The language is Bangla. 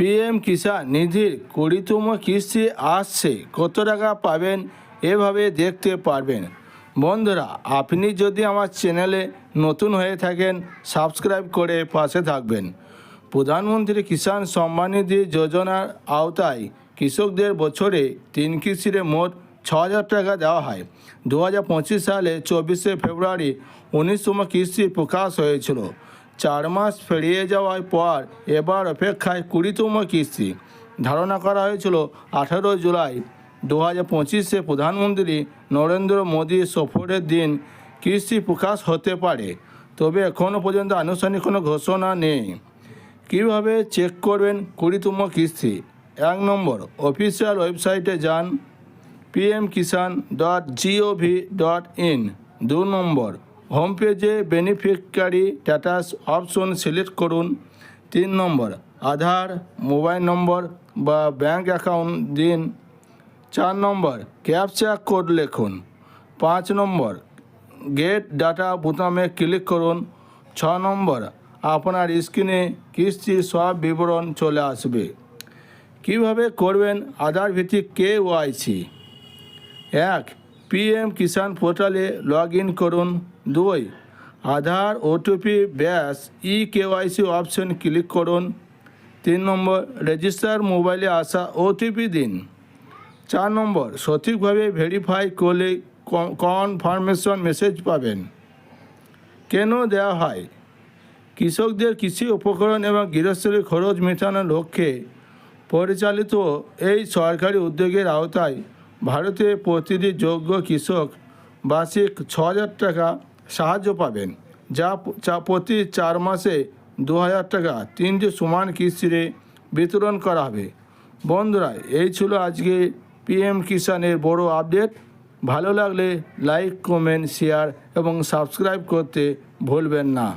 পিএম কিষাণ নিধির কুড়িতম কিস্তি আসছে, কত টাকা পাবেন এভাবে দেখতে পারবেন। বন্ধুরা, আপনি যদি আমার চ্যানেলে নতুন হয়ে থাকেন, সাবস্ক্রাইব করে পাশে থাকবেন। প্রধানমন্ত্রী কিষাণ সম্মান নিধি যোজনার আওতায় কৃষকদের বছরে তিন কিস্তিতে মোট ছ হাজার টাকা দেওয়া হয়। দু হাজার পঁচিশ সালে চব্বিশে ফেব্রুয়ারি উনিশতম কিস্তি প্রকাশ হয়েছিল। চার মাস পেরিয়ে যাওয়ার পর এবার অপেক্ষায় কুড়িতম কিস্তি। ধারণা করা হয়েছিল আঠারো জুলাই দু হাজার পঁচিশে প্রধানমন্ত্রী নরেন্দ্র মোদী সফরের দিন কিস্তি প্রকাশ হতে পারে, তবে এখনও পর্যন্ত আনুষ্ঠানিক কোনো ঘোষণা নেই। কীভাবে চেক করবেন কুড়িতম কিস্তি? এক নম্বর, অফিসিয়াল ওয়েবসাইটে যান PM Kisan dot gov dot in দু নম্বর হোম পেজে বেনিফিকারি স্ট্যাটাস অপশন সিলেক্ট করুন। তিন নম্বর, আধার, মোবাইল নম্বর বা ব্যাঙ্ক অ্যাকাউন্ট দিন। চার নম্বর, ক্যাপচা কোড লিখুন। পাঁচ নম্বর, গেট ডাটা বোতামে ক্লিক করুন। ছ নম্বর, আপনার স্ক্রিনে কিস্তির সব বিবরণ চলে আসবে। কীভাবে করবেন? আধার ভিত্তিক কে ওয়াইসি এক পিএম কিষাণ পোর্টালে লগ ইন করুন। দুই, আধার ওটিপি ব্যাস ই কেওয়াইসি অপশন ক্লিক করুন। তিন নম্বর রেজিস্টার মোবাইলে আসা ওটিপি দিন। চার নম্বর, সঠিকভাবে ভেরিফাই করলে কনফার্মেশন মেসেজ পাবেন। কেন দেওয়া হয়? কৃষকদের কৃষি উপকরণ এবং গৃহস্থলী খরচ মেটানোর লক্ষ্যে পরিচালিত এই সরকারি উদ্যোগের আওতায় ভারতে প্রতিটি যোগ্য কৃষক বার্ষিক ছ হাজার টাকা সাহায্য পাবেন, যা প্রতি চার মাসে দু হাজার টাকা তিনটি সমান কিস্তিতে বিতরণ করা হবে। বন্ধুরা, এই ছিল আজকে পিএম কিষাণের বড় আপডেট। ভালো লাগলে লাইক, কমেন্ট, শেয়ার এবং সাবস্ক্রাইব করতে ভুলবেন না।